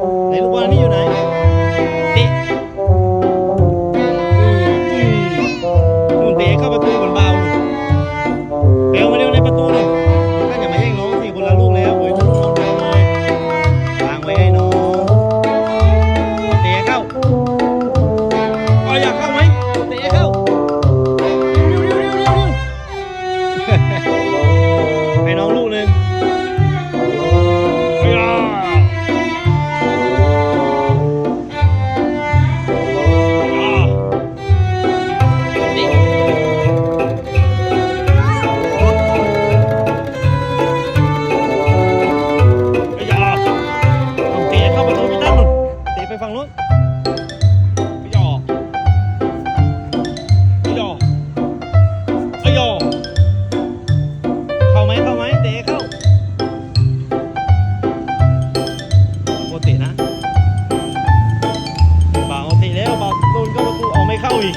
ไหน เอาเตะเข้าประตูไปด้านนู้นเตะไปฝั่งนู้นเฮ้ยอะเฮ้ยอะเฮ้ยอเข้าไหมเข้าไหมเตะเข้าโอเตะนะบ่าวโอเตะแล้วบ่าวโดนก็ประตูออกไม่เข้าอีก